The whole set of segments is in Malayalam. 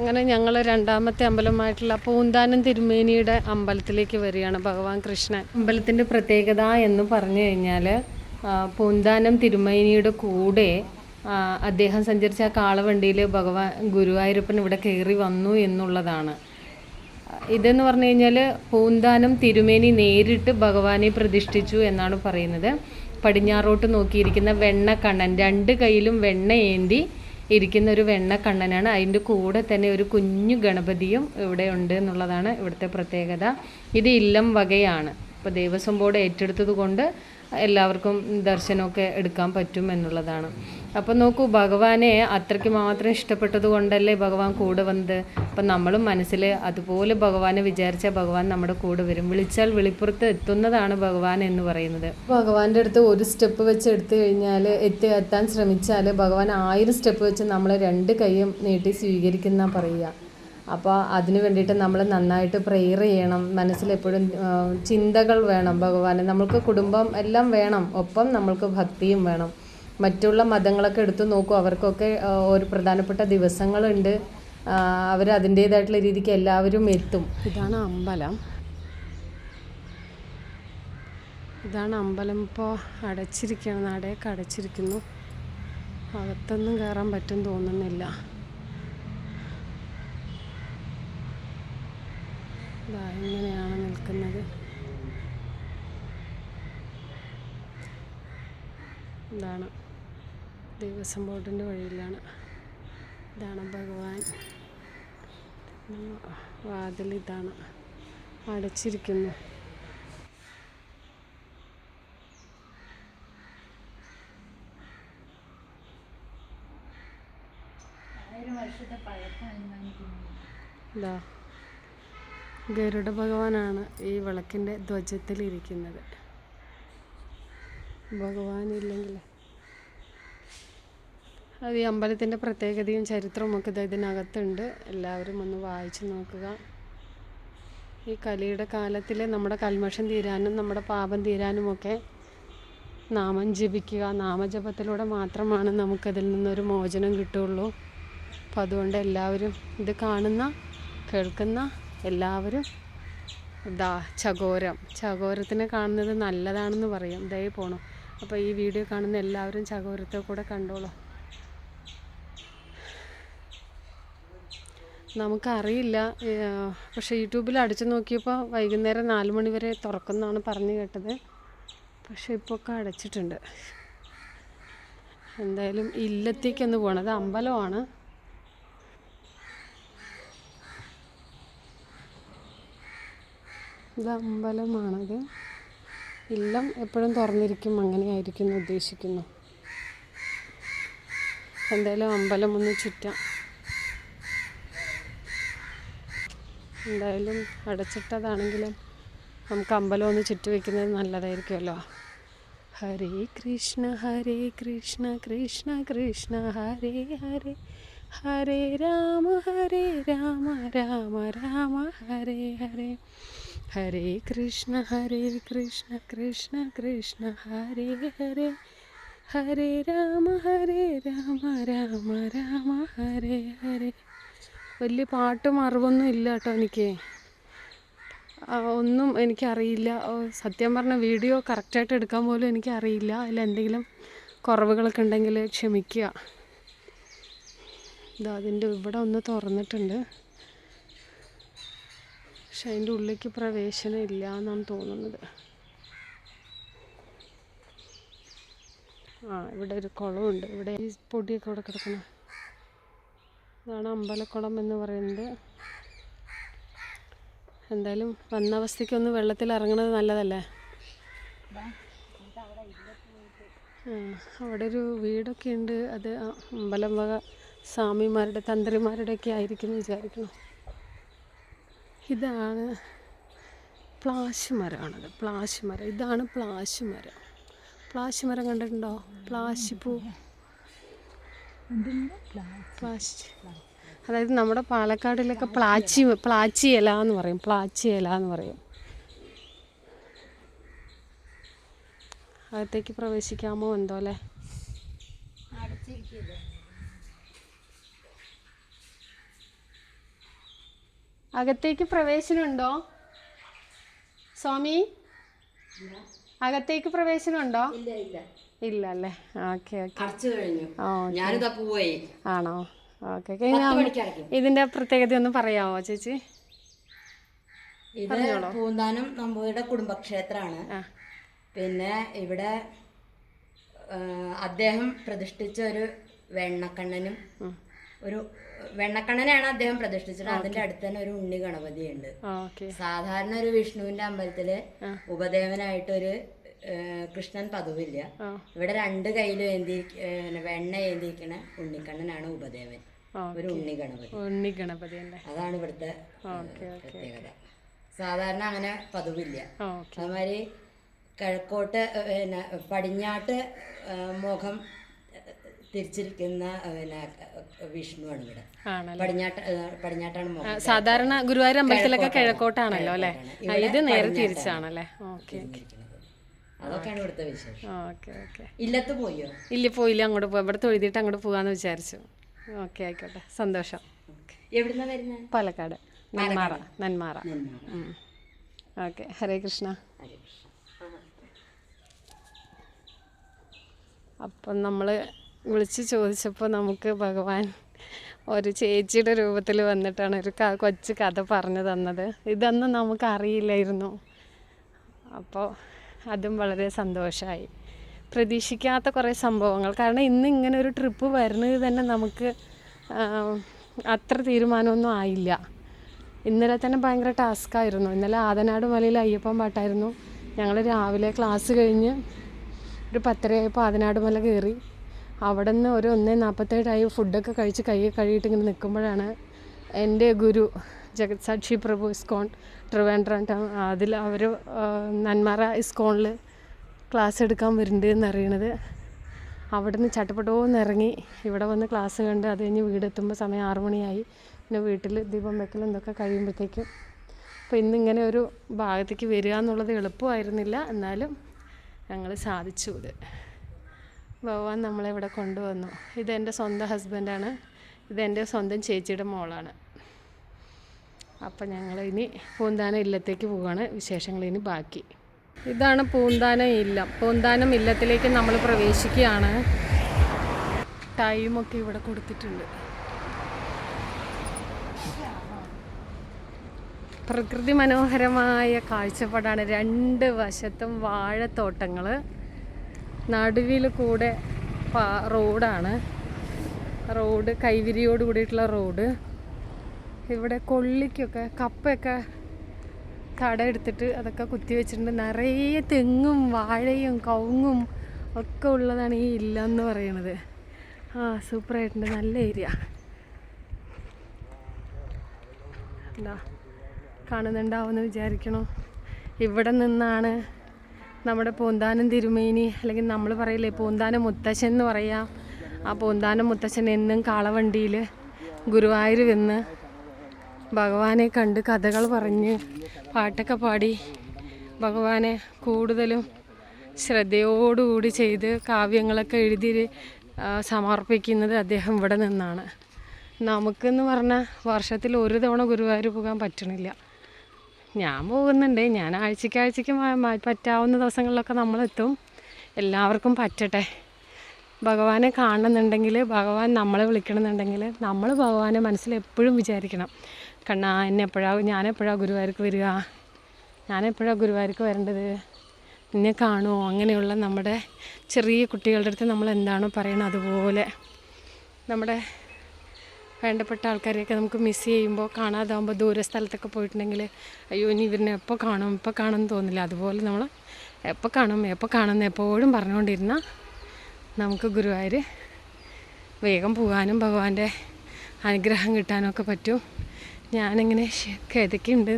അങ്ങനെ ഞങ്ങൾ രണ്ടാമത്തെ അമ്പലമായിട്ടുള്ള പൂന്താനം തിരുമേനിയുടെ അമ്പലത്തിലേക്ക് വരികയാണ് ഭഗവാൻ കൃഷ്ണൻ. അമ്പലത്തിന്റെ പ്രത്യേകത എന്ന് പറഞ്ഞു കഴിഞ്ഞാൽ പൂന്താനം തിരുമേനിയുടെ കൂടെ അദ്ദേഹം സഞ്ചരിച്ച ആ കാളവണ്ടിയിൽ ഭഗവാൻ ഗുരുവായൂരപ്പൻ ഇവിടെ കയറി വന്നു എന്നുള്ളതാണ്. ഇതെന്ന് പറഞ്ഞു കഴിഞ്ഞാൽ പൂന്താനം തിരുമേനി നേരിട്ട് ഭഗവാനെ പ്രതിഷ്ഠിച്ചു എന്നാണ് പറയുന്നത്. പടിഞ്ഞാറോട്ട് നോക്കിയിരിക്കുന്ന വെണ്ണക്കണ്ണൻ രണ്ട് കൈയിലും വെണ്ണ ഏന്തി ഇരിക്കുന്ന ഒരു വെണ്ണക്കണ്ണനാണ് അതിന്റെ കൂടെ തന്നെ ഒരു കുഞ്ഞു ഗണപതിയും ഇവിടെ ഉണ്ട് എന്നുള്ളതാണ് ഇവിടുത്തെ പ്രത്യേകത. ഇത് ഇല്ലം വകയാണ്. അപ്പോൾ ദേവസ്വം ബോർഡ് ഏറ്റെടുത്തത് കൊണ്ട് എല്ലാവർക്കും ദർശനമൊക്കെ എടുക്കാൻ പറ്റും എന്നുള്ളതാണ്. അപ്പം നോക്കൂ ഭഗവാനെ അത്രയ്ക്ക് മാത്രം ഇഷ്ടപ്പെട്ടത് കൊണ്ടല്ലേ ഭഗവാൻ കൂടെ വന്നത്? അപ്പം നമ്മളും മനസ്സിൽ അതുപോലെ ഭഗവാനെ വിചാരിച്ച ഭഗവാൻ നമ്മുടെ കൂടെ വരും. വിളിച്ചാൽ വിളിപ്പുറത്ത് എത്തുന്നതാണ് ഭഗവാൻ എന്ന് പറയുന്നത്. ഭഗവാന്റെ അടുത്ത് ഒരു സ്റ്റെപ്പ് വെച്ച് എടുത്തു കഴിഞ്ഞാൽ എത്തി എത്താൻ ശ്രമിച്ചാൽ ഭഗവാൻ ആയിരം സ്റ്റെപ്പ് വെച്ച് നമ്മളെ രണ്ട് കൈയും നീട്ടി സ്വീകരിക്കുന്ന പറയുക. അപ്പോൾ അതിന് വേണ്ടിയിട്ട് നമ്മൾ നന്നായിട്ട് പ്രെയർ ചെയ്യണം. മനസ്സിലെപ്പോഴും ചിന്തകൾ വേണം ഭഗവാനെ. നമ്മൾക്ക് കുടുംബം എല്ലാം വേണം. ഒപ്പം നമ്മൾക്ക് ഭക്തിയും വേണം. മറ്റുള്ള മതങ്ങളൊക്കെ എടുത്തു നോക്കും. അവർക്കൊക്കെ ഒരു പ്രധാനപ്പെട്ട ദിവസങ്ങളുണ്ട്. അവർ അതിന്റേതായിട്ടുള്ള രീതിക്ക് എല്ലാവരും എത്തും. ഇതാണ് അമ്പലം. ഇതാണ് അമ്പലം. ഇപ്പോൾ അടച്ചിരിക്കുകയാണ്. നടയൊക്കെ അടച്ചിരിക്കുന്നു. അകത്തൊന്നും കയറാൻ പറ്റും തോന്നുന്നില്ല. ഇതാ ഇങ്ങനെയാണ് നിൽക്കുന്നത്. ഇതാണ് ദേവസ്വം ബോർഡിന്റെ വഴിയിലാണ്. ഇതാണ് ഭഗവാൻ. വാതിൽ ഇതാണ്. അടച്ചിരിക്കുന്നു. ഇതാ ഗരുഡ ഭഗവാനാണ് ഈ വിളക്കിന്റെ ധ്വജത്തിലിരിക്കുന്നത്. ഭഗവാനില്ലെങ്കിൽ അത് ഈ അമ്പലത്തിന്റെ പ്രത്യേകതയും ചരിത്രവും ഒക്കെ ഇത് ഇതിനകത്തുണ്ട്. എല്ലാവരും ഒന്ന് വായിച്ചു നോക്കുക. ഈ കലിയുടെ കാലത്തിൽ നമ്മുടെ കൽമഷം തീരാനും നമ്മുടെ പാപം തീരാനുമൊക്കെ നാമം ജപിക്കുക നാമജപത്തിലൂടെ മാത്രമാണ് നമുക്കതിൽ നിന്നൊരു മോചനം കിട്ടുള്ളൂ അപ്പം അതുകൊണ്ട് എല്ലാവരും ഇത് കാണുന്ന കേൾക്കുന്ന എല്ലാവരും ദാ ചകോരം. ചകോരത്തിനെ കാണുന്നത് നല്ലതാണെന്ന് പറയും. ദയ പോണോ. അപ്പോൾ ഈ വീഡിയോ കാണുന്ന എല്ലാവരും ചകോരത്തെ കൂടെ കണ്ടോളൂ. നമുക്കറിയില്ല. പക്ഷെ യൂട്യൂബിൽ അടിച്ചു നോക്കിയപ്പോൾ വൈകുന്നേരം നാല് മണി വരെ തുറക്കുമെന്നാണ് പറഞ്ഞു കേട്ടത്. പക്ഷെ ഇപ്പോൾ ഒക്കെ അടച്ചിട്ടുണ്ട്. എന്തായാലും ഇല്ലത്തേക്കൊന്ന് പോകണം അത് അമ്പലമാണ്. ഇത് അമ്പലമാണത്. ഇല്ലം എപ്പോഴും തുറന്നിരിക്കും അങ്ങനെയായിരിക്കും ഉദ്ദേശിക്കുന്നു. എന്തായാലും അമ്പലം ഒന്ന് ചുറ്റാം. എന്തായാലും അടച്ചിട്ടതാണെങ്കിലും നമുക്ക് അമ്പലം ഒന്ന് ചുറ്റി വയ്ക്കുന്നത് നല്ലതായിരിക്കുമല്ലോ. ഹരേ കൃഷ്ണ ഹരേ കൃഷ്ണ കൃഷ്ണ കൃഷ്ണ ഹരേ ഹരേ ഹരേ രാമ ഹരേ രാമ രാമ. ഹരേ കൃഷ്ണ ഹരേ കൃഷ്ണ കൃഷ്ണ കൃഷ്ണ ഹരേ ഹരേ ഹരേ രാമ ഹരേ രാമ രാമ രാമ ഹരേ ഹരേ വലിയ പാട്ടും അറിവൊന്നും ഇല്ല കേട്ടോ എനിക്ക്. ഒന്നും എനിക്കറിയില്ല. സത്യം പറഞ്ഞ വീഡിയോ കറക്റ്റായിട്ട് എടുക്കാൻ പോലും എനിക്കറിയില്ല. അതിൽ എന്തെങ്കിലും കുറവുകളൊക്കെ ഉണ്ടെങ്കിൽ ക്ഷമിക്കുക. ഇതാ അതിന്റെ ഇവിടെ ഒന്ന് തുറന്നിട്ടുണ്ട്. പക്ഷെ അതിന്റെ ഉള്ളിലേക്ക് പ്രവേശനം ഇല്ല എന്നാണ് തോന്നുന്നത്. ആ ഇവിടെ ഒരു കുളമുണ്ട്. ഇവിടെ ഈ പൊടിയൊക്കെ ഇവിടെ കിടക്കണം. ഇതാണ് അമ്പലക്കുളം എന്ന് പറയുന്നത്. എന്തായാലും വന്ന അവസ്ഥയ്ക്ക് ഒന്ന് വെള്ളത്തിൽ ഇറങ്ങുന്നത് നല്ലതല്ലേ? അവിടെ ഒരു വീടൊക്കെ ഉണ്ട്. അത് അമ്പലം വക സ്വാമിമാരുടെ തന്ത്രിമാരുടെ ഒക്കെ ആയിരിക്കും വിചാരിക്കണം ഇതാണ് പ്ലാശ് മരമാണത് പ്ലാശ് മരം ഇതാണ് പ്ലാശ് മരം പ്ലാശ് മരം കണ്ടിട്ടുണ്ടോ പ്ലാശ്. പൂ പ്ലാശ്. അതായത് നമ്മുടെ പാലക്കാടിലൊക്കെ പ്ലാച്ചി പ്ലാച്ചി ഇല എന്ന് പറയും. പ്ലാച്ചി ഇല എന്ന് പറയും. അകത്തേക്ക് പ്രവേശിക്കാമോ എന്തോ അല്ലേ? അകത്തേക്ക് പ്രവേശനമുണ്ടോ? സ്വാമി? അകത്തേക്ക് പ്രവേശനമുണ്ടോ? ഇല്ല അല്ലേ ഓക്കെ പോയി ആണോ? ഓക്കെ ഇതിന്റെ പ്രത്യേകത ഒന്ന് പറയാമോ ചേച്ചി? ഇത് പൂന്താനം നമ്പൂതിരിയുടെ കുടുംബക്ഷേത്രമാണ്. പിന്നെ ഇവിടെ അദ്ദേഹം പ്രതിഷ്ഠിച്ച ഒരു വെണ്ണക്കണ്ണനും ഒരു വെണ്ണക്കണ്ണനാണ് അദ്ദേഹം പ്രതിഷ്ഠിച്ചത്. അതിന്റെ അടുത്ത് തന്നെ ഒരു ഉണ്ണി ഗണപതി ഉണ്ട് സാധാരണ ഒരു വിഷ്ണുവിന്റെ അമ്പലത്തിൽ ഉപദേവനായിട്ടൊരു ഒരു കൃഷ്ണൻ പതിവില്ല. ഇവിടെ രണ്ട് കയ്യിലും ഏന്തി ഏ, വെണ്ണ ഏന്തിയിരിക്കണ ഉണ്ണിക്കണ്ണനാണ് ഉപദേവൻ. ഒരു ഉണ്ണി ഗണപതി ഉണ്ണി ഗണപതി അതാണ് ഇവിടുത്തെ പ്രത്യേകത. സാധാരണ അങ്ങനെ പതിവില്ല. അതുമാതിരി കിഴക്കോട്ട് പിന്നെ പടിഞ്ഞാട്ട് മുഖം തിരിച്ചിരിക്കുന്ന പിന്നെ വിഷ്ണുവാണ് ഇവിടെ പടിഞ്ഞാട്ട് പടിഞ്ഞാട്ടാണ് സാധാരണ ഗുരുവായൂർ അമ്പലത്തിലൊക്കെ കിഴക്കോട്ടാണല്ലോ അല്ലേ? ഇത് നേരെ. തിരിച്ചാണല്ലേ? ഓക്കെ. അതൊക്കെയാണ് ഇവിടുത്തെ വിശേഷം. Okay okay. ഇല്ലത്ത് പോയോ? ഇല്ല പോയില്ല. അങ്ങോട്ട് പോയി. ഇവിടെ തൊഴുതിട്ട് അങ്ങോട്ട് പോകാന്ന് വിചാരിച്ചു. ഓക്കെ ആയിക്കോട്ടെ. സന്തോഷം. എവിടുന്ന വരുന്നത് പാലക്കാട്. നന്മാറ. നന്മാറ. നെന്മാറ. ഓക്കെ. ഹരേ കൃഷ്ണ. ഹരേ കൃഷ്ണ. അപ്പം നമ്മൾ വിളിച്ച് ചോദിച്ചപ്പോൾ നമുക്ക് ഭഗവാൻ ഒരു ചേച്ചിയുടെ രൂപത്തിൽ വന്നിട്ടാണ് ഒരു കൊച്ചു കഥ പറഞ്ഞു തന്നത്. ഇതൊന്നും നമുക്ക് അറിയില്ലായിരുന്നു അപ്പോൾ അതും വളരെ സന്തോഷമായി പ്രതീക്ഷിക്കാത്ത കുറേ സംഭവങ്ങൾ. കാരണം ഇന്ന് ഇങ്ങനെ ഒരു ട്രിപ്പ് വരുന്നത് തന്നെ നമുക്ക് അത്ര തീരുമാനമൊന്നും ആയില്ല. ഇന്നലെ തന്നെ ഭയങ്കര ടാസ്ക്കായിരുന്നു. ഇന്നലെ ആതനാട് മലയിൽ അയ്യപ്പൻ പാട്ടായിരുന്നു. ഞങ്ങൾ രാവിലെ ക്ലാസ് കഴിഞ്ഞ് ഒരു പത്തരയായപ്പോൾ ആതനാട് മല കയറി. അവിടെ നിന്ന് ഒരു ഒന്നേ നാൽപ്പത്തേഴായി ഫുഡൊക്കെ കഴിച്ച് കൈ കഴുകിയിട്ട് ഇങ്ങനെ നിൽക്കുമ്പോഴാണ് എന്റെ ഗുരു ജഗത് സാക്ഷി പ്രഭു ഇസ്കോൺ ട്രിവാൻഡ്രം അതിൽ അവർ നന്മാറ ഇസ്കോണിൽ ക്ലാസ് എടുക്കാൻ വരുന്നുണ്ട് എന്നറിയണത്. അവിടെ നിന്ന് ചട്ടപ്പെട്ടോന്ന് ഇറങ്ങി. ഇവിടെ വന്ന് ക്ലാസ് കണ്ട് അത് കഴിഞ്ഞ് വീടെത്തുമ്പോൾ സമയം ആറു മണിയായി. പിന്നെ വീട്ടിൽ ദീപം വെക്കലും ഇതൊക്കെ കഴിയുമ്പോഴത്തേക്കും. അപ്പോൾ ഇന്നിങ്ങനെ ഒരു ഭാഗത്തേക്ക് വരിക എന്നുള്ളത് എളുപ്പമായിരുന്നില്ല. എന്നാലും ഞങ്ങൾ സാധിച്ചു ഇത്. ഭഗവാൻ നമ്മളെ ഇവിടെ കൊണ്ടുവന്നു ഇതെന്റെ സ്വന്തം ഹസ്ബൻഡാണ്. ഇതെന്റെ സ്വന്തം ചേച്ചിയുടെ മോളാണ്. അപ്പം ഞങ്ങൾ ഇനി പൂന്താന ഇല്ലത്തേക്ക് പോവുകയാണ് വിശേഷങ്ങൾ ഇനി ബാക്കി. ഇതാണ് പൂന്താന ഇല്ലം. പൂന്താനം ഇല്ലത്തിലേക്ക് നമ്മൾ പ്രവേശിക്കുകയാണ്. ടൈമൊക്കെ ഇവിടെ കൊടുത്തിട്ടുണ്ട്. പ്രകൃതി മനോഹരമായ കാഴ്ചപ്പാടാണ് രണ്ട് വശത്തും വാഴത്തോട്ടങ്ങൾ നടുവിൽ കൂടെ പാ- റോഡാണ്. റോഡ് കൈവിരിയോട് കൂടിയിട്ടുള്ള റോഡ്. ഇവിടെ കൊള്ളിക്കൊക്കെ കപ്പയൊക്കെ കട എടുത്തിട്ട് അതൊക്കെ കുത്തി വെച്ചിട്ടുണ്ട്. നിറയെ തെങ്ങും വാഴയും കവുങ്ങും ഒക്കെ ഉള്ളതാണ് ഈ ഇല്ല എന്ന് പറയുന്നത് ആ സൂപ്പറായിട്ടുണ്ട്. നല്ല ഏരിയ. എന്താ കാണുന്നുണ്ടാവുമെന്ന് വിചാരിക്കണോ. ഇവിടെ നിന്നാണ് നമ്മുടെ പൂന്താനം തിരുമേനി അല്ലെങ്കിൽ നമ്മൾ പറയില്ലേ പൂന്താനം മുത്തശ്ശൻ എന്ന് പറയാം. ആ പൂന്താനം മുത്തശ്ശൻ എന്നും കാളവണ്ടിയിൽ ഗുരുവായൂർ വന്ന് ഭഗവാനെ കണ്ട് കഥകൾ പറഞ്ഞ് പാട്ടൊക്കെ പാടി ഭഗവാനെ കൂടുതലും ശ്രദ്ധയോടുകൂടി ചെയ്ത് കാവ്യങ്ങളൊക്കെ എഴുതി സമർപ്പിക്കുന്നത് അദ്ദേഹം ഇവിടെ നിന്നാണ്. നമുക്കെന്ന് പറഞ്ഞാൽ വർഷത്തിൽ ഒരു തവണ ഗുരുവായൂർ പോകാൻ പറ്റണില്ല. ഞാൻ പോകുന്നുണ്ട്. ഞാൻ മ- പറ്റാവുന്ന ദിവസങ്ങളിലൊക്കെ നമ്മളെത്തും. എല്ലാവർക്കും പറ്റട്ടെ. ഭഗവാനെ കാണണമെന്നുണ്ടെങ്കിൽ ഭഗവാൻ നമ്മളെ വിളിക്കണമെന്നുണ്ടെങ്കിൽ നമ്മൾ ഭഗവാനെ മനസ്സിൽ എപ്പോഴും വിചാരിക്കണം. കണ്ണാ എന്നെ എപ്പോഴാണ് ഞാൻ എപ്പോഴാണ് ഗുരുവായൂർക്ക് വരിക? ഞാനെപ്പോഴാണ് ഗുരുവായൂർക്ക് വരേണ്ടത്? എന്നെ കാണുമോ? അങ്ങനെയുള്ള നമ്മുടെ ചെറിയ കുട്ടികളുടെ അടുത്ത് നമ്മൾ എന്താണോ പറയണത് അതുപോലെ. നമ്മുടെ വേണ്ടപ്പെട്ട ആൾക്കാരെയൊക്കെ നമുക്ക് മിസ് ചെയ്യുമ്പോൾ കാണാതാവുമ്പോൾ ദൂര സ്ഥലത്തൊക്കെ പോയിട്ടുണ്ടെങ്കിൽ അയ്യോ ഇനി ഇവരിനെ എപ്പോൾ കാണും? ഇപ്പോൾ കാണുമെന്ന് തോന്നില്ല. അതുപോലെ നമ്മൾ എപ്പോൾ കാണും? എപ്പോൾ കാണുന്ന എപ്പോഴും പറഞ്ഞുകൊണ്ടിരുന്ന നമുക്ക് ഗുരുവായൂർ വേഗം പോകാനും ഭഗവാന്റെ അനുഗ്രഹം കിട്ടാനും ഒക്കെ പറ്റും. ഞാനിങ്ങനെ കിതയ്ക്കുണ്ട്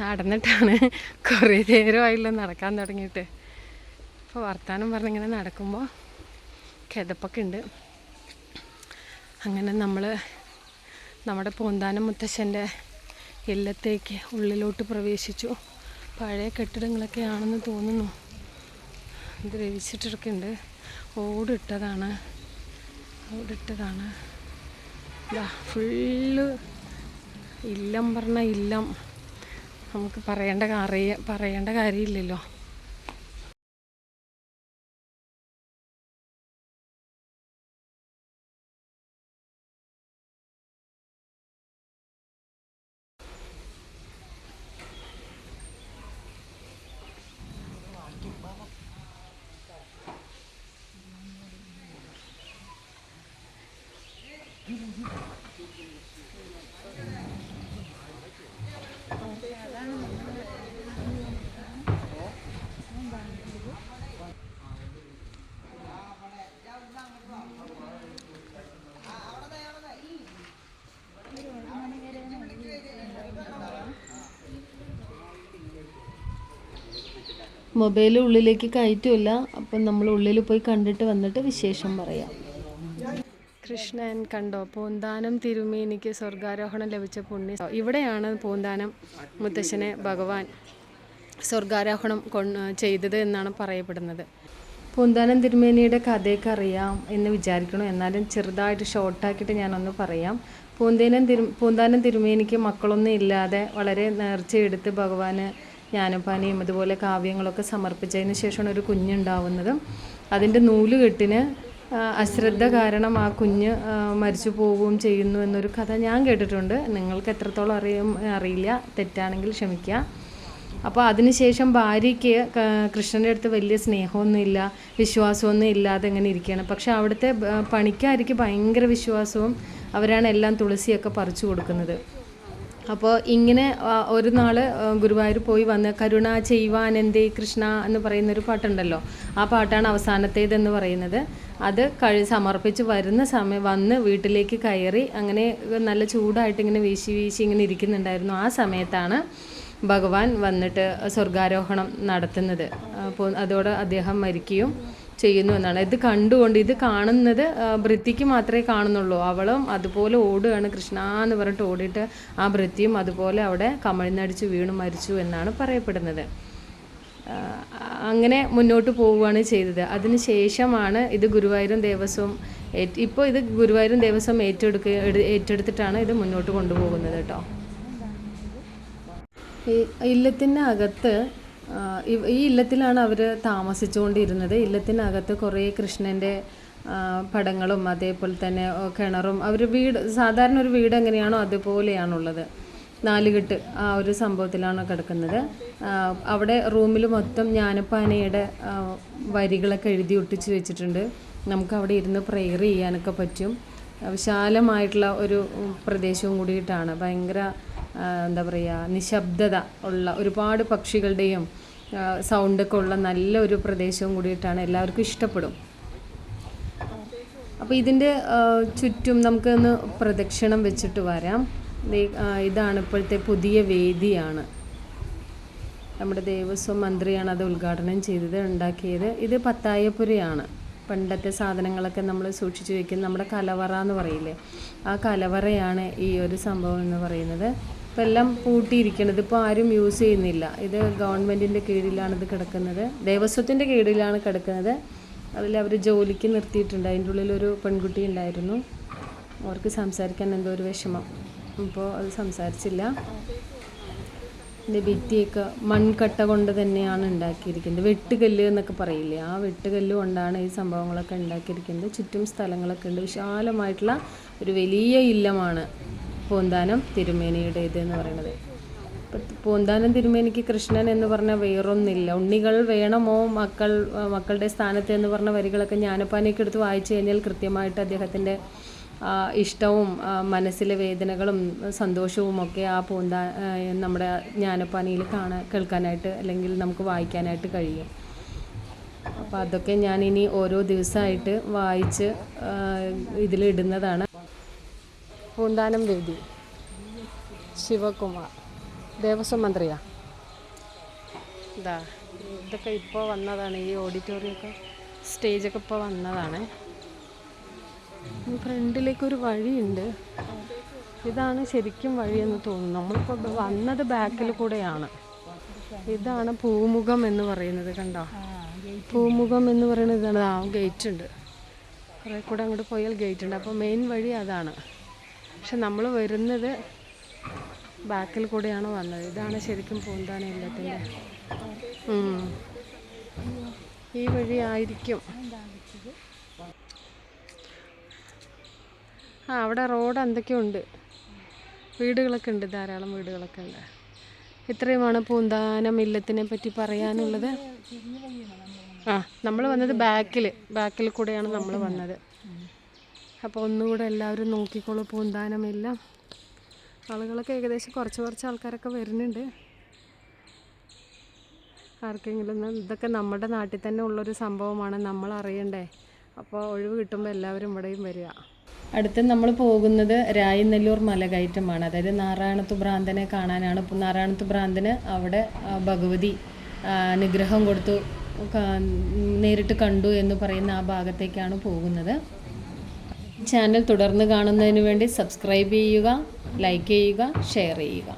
നടന്നിട്ടാണ് കുറേ നേരമായില്ല നടക്കാൻ തുടങ്ങിയിട്ട്. അപ്പോൾ വർത്തമാനം പറഞ്ഞിങ്ങനെ നടക്കുമ്പോൾ കിതപ്പൊക്കെ ഉണ്ട്. അങ്ങനെ നമ്മൾ നമ്മുടെ പൂന്താനം മുത്തശ്ശന്റെ ഇല്ലത്തേക്ക് ഉള്ളിലോട്ട് പ്രവേശിച്ചു. പഴയ കെട്ടിടങ്ങളൊക്കെ ആണെന്ന് തോന്നുന്നു. ദ്രവിച്ചിട്ടൊക്കെ ഉണ്ട് ഓടിട്ടതാണ്. ഓടിട്ടതാണ്. ഫുള്ള് ഇല്ലം പറഞ്ഞ ഇല്ലം. നമുക്ക് പറയേണ്ട അറിയ പറയേണ്ട കാര്യമില്ലല്ലോ. മൊബൈൽ ഉള്ളിലേക്ക് കയറ്റുമില്ല അപ്പം നമ്മൾ ഉള്ളിൽ പോയി കണ്ടിട്ട് വന്നിട്ട് വിശേഷം പറയാം. കൃഷ്ണൻ കണ്ടോ പൂന്താനം തിരുമേനിക്ക് സ്വർഗാരോഹണം ലഭിച്ച പുണ്യ ഇവിടെയാണ് പൂന്താനം മുത്തശ്ശനെ ഭഗവാൻ സ്വർഗാരോഹണം കൊണ്ട് ചെയ്തത് എന്നാണ് പറയപ്പെടുന്നത്. പൂന്താനം തിരുമേനിയുടെ കഥയൊക്കെ അറിയാം എന്ന് വിചാരിക്കണം. എന്നാലും ചെറുതായിട്ട് ഷോർട്ടാക്കിയിട്ട് ഞാനൊന്ന് പറയാം. പൂന്തേനം തിരു പൂന്താനം തിരുമേനിക്ക് മക്കളൊന്നും ഇല്ലാതെ വളരെ നേർച്ചയെടുത്ത് ഭഗവാന് ജ്ഞാനപാനിയും അതുപോലെ കാവ്യങ്ങളൊക്കെ സമർപ്പിച്ചതിന് ശേഷമാണ് ഒരു കുഞ്ഞുണ്ടാവുന്നത് അതിന്റെ നൂലുകെട്ടിന് അശ്രദ്ധ കാരണം ആ കുഞ്ഞ് മരിച്ചു പോവുകയും ചെയ്യുന്നു എന്നൊരു കഥ ഞാൻ കേട്ടിട്ടുണ്ട്. നിങ്ങൾക്ക് എത്രത്തോളം അറിയും അറിയില്ല തെറ്റാണെങ്കിൽ ക്ഷമിക്കുക. അപ്പോൾ അതിനുശേഷം ഭാര്യയ്ക്ക് കൃഷ്ണന്റെ അടുത്ത് വലിയ സ്നേഹമൊന്നുമില്ല വിശ്വാസമൊന്നും ഇല്ലാതെ ഇങ്ങനെ ഇരിക്കുകയാണ്. പക്ഷെ അവിടുത്തെ പണിക്കാർക്ക് ഭയങ്കര വിശ്വാസവും അവരാണ് എല്ലാം തുളസിയൊക്കെ പറിച്ചു കൊടുക്കുന്നത്. അപ്പോൾ ഇങ്ങനെ ഒരു നാൾ ഗുരുവായൂർ പോയി വന്ന് കരുണ ചെയ്യുവാനെന്തേ കൃഷ്ണ എന്ന് പറയുന്നൊരു പാട്ടുണ്ടല്ലോ. ആ പാട്ടാണ് അവസാനത്തേതെന്ന് പറയുന്നത്. അത് കഴി സമർപ്പിച്ച് വരുന്ന സമയം വന്ന് വീട്ടിലേക്ക് കയറി അങ്ങനെ നല്ല ചൂടായിട്ട് ഇങ്ങനെ വീശി വീശി ഇങ്ങനെ ഇരിക്കുന്നുണ്ടായിരുന്നു. ആ സമയത്താണ് ഭഗവാൻ വന്നിട്ട് സ്വർഗാരോഹണം നടത്തുന്നത്. അപ്പോൾ അതോടെ അദ്ദേഹം മരിക്കുകയും ചെയ്യുന്നു എന്നാണ്. ഇത് കണ്ടുകൊണ്ട് ഇത് കാണുന്നത് വൃത്തിക്ക് മാത്രമേ കാണുന്നുള്ളൂ. അവളും അതുപോലെ ഓടുകയാണ്. കൃഷ്ണ എന്ന് പറഞ്ഞിട്ട് ഓടിയിട്ട് ആ വൃത്തിയും അതുപോലെ അവിടെ കമഴ്ന്നടിച്ച് വീണു മരിച്ചു എന്നാണ് പറയപ്പെടുന്നത്. അങ്ങനെ മുന്നോട്ട് പോവുകയാണ് ചെയ്തത്. അതിനുശേഷമാണ് ഇത് ഗുരുവായൂരും ദേവസ്വം ഇപ്പോൾ ഇത് ഗുരുവായൂരും ദേവസ്വം ഏറ്റെടുക്ക ഏറ്റെടുത്തിട്ടാണ് ഇത് മുന്നോട്ട് കൊണ്ടുപോകുന്നത് കേട്ടോ. ഇല്ലത്തിന്റെ അകത്ത് ഈ ഇല്ലത്തിലാണ് അവർ താമസിച്ചുകൊണ്ടിരുന്നത്. ഇല്ലത്തിനകത്ത് കുറേ കൃഷ്ണന്റെ പടങ്ങളും അതേപോലെ തന്നെ കിണറും. അവർ വീട് സാധാരണ ഒരു വീട് എങ്ങനെയാണോ അതുപോലെയാണുള്ളത്. നാലുകെട്ട് ആ ഒരു സംഭവത്തിലാണ് കിടക്കുന്നത്. അവിടെ റൂമിൽ മൊത്തം ജ്ഞാനപ്പാനയുടെ വരികളൊക്കെ എഴുതി ഒട്ടിച്ച് വെച്ചിട്ടുണ്ട്. നമുക്ക് അവിടെ ഇരുന്ന് പ്രെയർ ചെയ്യാനൊക്കെ പറ്റും. വിശാലമായിട്ടുള്ള ഒരു പ്രദേശവും കൂടിയിട്ടാണ്. ഭയങ്കര എന്താ പറയുക നിശബ്ദത ഉള്ള ഒരുപാട് പക്ഷികളുടെയും സൗണ്ടൊക്കെ ഉള്ള നല്ലൊരു പ്രദേശവും കൂടിയിട്ടാണ് എല്ലാവർക്കും ഇഷ്ടപ്പെടും. അപ്പോൾ ഇതിന്റെ ചുറ്റും നമുക്കൊന്ന് പ്രദക്ഷിണം വെച്ചിട്ട് വരാം. ഇതാണ് ഇപ്പോഴത്തെ പുതിയ വേദിയാണ്. നമ്മുടെ ദേവസ്വം മന്ത്രിയാണ് അത് ഉദ്ഘാടനം ചെയ്തത് ഉണ്ടാക്കിയത്. ഇത് പത്തായപ്പുരയാണ്. പണ്ടത്തെ സാധനങ്ങളൊക്കെ നമ്മൾ സൂക്ഷിച്ചു വെക്കുന്ന നമ്മുടെ കലവറ എന്ന് പറയില്ലേ? ആ കലവറയാണ് ഈ ഒരു സംഭവം എന്ന് പറയുന്നത്. ഇപ്പം എല്ലാം പൂട്ടിയിരിക്കണത് ഇപ്പോൾ ആരും യൂസ് ചെയ്യുന്നില്ല. ഇത് ഗവൺമെന്റിന്റെ കീഴിലാണ് ഇത് കിടക്കുന്നത്. ദേവസ്വത്തിന്റെ കീഴിലാണ് കിടക്കുന്നത്. അതിൽ അവർ ജോലിക്ക് നിർത്തിയിട്ടുണ്ട്. അതിന്റെ ഉള്ളിലൊരു പെൺകുട്ടി ഉണ്ടായിരുന്നു. അവർക്ക് സംസാരിക്കാൻ എന്തോ ഒരു വിഷമം. അപ്പോൾ അത് സംസാരിച്ചില്ല. ഇതിന്റെ ഭിത്തിയൊക്കെ മൺകട്ട കൊണ്ട് തന്നെയാണ് ഉണ്ടാക്കിയിരിക്കുന്നത്. വെട്ടുകല്ല് എന്നൊക്കെ പറയില്ലേ? ആ വെട്ടുകല്ല് കൊണ്ടാണ് ഈ സംഭവങ്ങളൊക്കെ ഉണ്ടാക്കിയിരിക്കുന്നത്. ചുറ്റും സ്ഥലങ്ങളൊക്കെ ഉണ്ട്. വിശാലമായിട്ടുള്ള ഒരു വലിയ ഇല്ലമാണ്. പൂന്താനം തിരുമേനിയുടെ എന്ന് പറയുന്നത്. പൂന്താനം തിരുമേനിക്ക് കൃഷ്ണൻ എന്ന് പറഞ്ഞ വേറൊന്നില്ല. ഉണ്ണികൾ വേണമോ? മക്കൾ മക്കളുടെ സ്ഥാനത്ത് എന്ന് പറഞ്ഞ വരികളൊക്കെ ജ്ഞാനപ്പാനയൊക്കെ എടുത്ത് വായിച്ചു കഴിഞ്ഞാൽ കൃത്യമായിട്ട് അദ്ദേഹത്തിന്റെ ഇഷ്ടവും മനസ്സിലെ വേദനകളും സന്തോഷവും ഒക്കെ ആ പൂന്താ നമ്മുടെ ജ്ഞാനപ്പാനിയിൽ കാണാൻ കേൾക്കാനായിട്ട് അല്ലെങ്കിൽ നമുക്ക് വായിക്കാനായിട്ട് കഴിയും. അപ്പോൾ അതൊക്കെ ഞാനിനി ഓരോ ദിവസമായിട്ട് വായിച്ച് ഇതിലിടുന്നതാണ്. പൂന്താനം വേദി. ശിവകുമാർ. ദേവസ്വം മന്ത്രിയാ. ഇതാ ഇതൊക്കെ ഇപ്പോൾ വന്നതാണ്. ഈ ഓഡിറ്റോറിയമൊക്കെ സ്റ്റേജൊക്കെ ഇപ്പോൾ വന്നതാണ്. ഫ്രണ്ടിലേക്കൊരു വഴിയുണ്ട്. ഇതാണ് ശരിക്കും വഴിയെന്ന് തോന്നുന്നു. നമ്മളിപ്പോൾ വന്നത് ബാക്കിൽ കൂടെയാണ്. ഇതാണ് പൂമുഖം എന്ന് പറയുന്നത് കണ്ടോ? പൂമുഖം എന്ന് പറയുന്നത് ഇതാണ്. ആ ഗേറ്റ് ഉണ്ട് കുറേ കൂടെ അങ്ങോട്ട് പോയാൽ ഗേറ്റ് ഉണ്ട് അപ്പോൾ മെയിൻ വഴി അതാണ്. പക്ഷെ നമ്മൾ വരുന്നത് ബാക്കിൽ കൂടെയാണ് വന്നത്. ഇതാണ് ശരിക്കും പൂന്താന ഇല്ലത്തിന്റെ. ഈ വഴി ആയിരിക്കും. ആ അവിടെ റോഡ് എന്തൊക്കെയോ ഉണ്ട് വീടുകളൊക്കെ ഉണ്ട് ധാരാളം വീടുകളൊക്കെ ഉണ്ട്. ഇത്രയുമാണ് പൂന്താനം ഇല്ലത്തിനെ പറ്റി പറയാനുള്ളത്. ആ നമ്മൾ വന്നത് ബാക്കിൽ ബാക്കിൽ കൂടെയാണ് നമ്മൾ വന്നത്. അപ്പോൾ ഒന്നുകൂടെ എല്ലാവരും നോക്കിക്കോളൂ പൂന്താനം എല്ലാം ആളുകളൊക്കെ ഏകദേശം കുറച്ച് കുറച്ച് ആൾക്കാരൊക്കെ വരുന്നുണ്ട്. ആർക്കെങ്കിലും ഇതൊക്കെ നമ്മുടെ നാട്ടിൽ തന്നെ ഉള്ളൊരു സംഭവമാണ് നമ്മൾ അറിയണ്ടേ. അപ്പോൾ ഒഴിവ് കിട്ടുമ്പോൾ എല്ലാവരും ഇവിടെയും വരിക. അടുത്ത് നമ്മൾ പോകുന്നത് രായനെല്ലൂർ മലകയറ്റമാണ്. അതായത് നാരായണത്തു ഭ്രാന്തനെ കാണാനാണ്. നാരായണത്തു ഭ്രാന്തന് അവിടെ ഭഗവതി അനുഗ്രഹം കൊടുത്തു നേരിട്ട് കണ്ടു എന്ന് പറയുന്ന ആ ഭാഗത്തേക്കാണ് പോകുന്നത്. ചാനൽ തുടർന്ന് കാണുന്നതിന് വേണ്ടി സബ്സ്ക്രൈബ് ചെയ്യുക ലൈക്ക് ചെയ്യുക ഷെയർ ചെയ്യുക.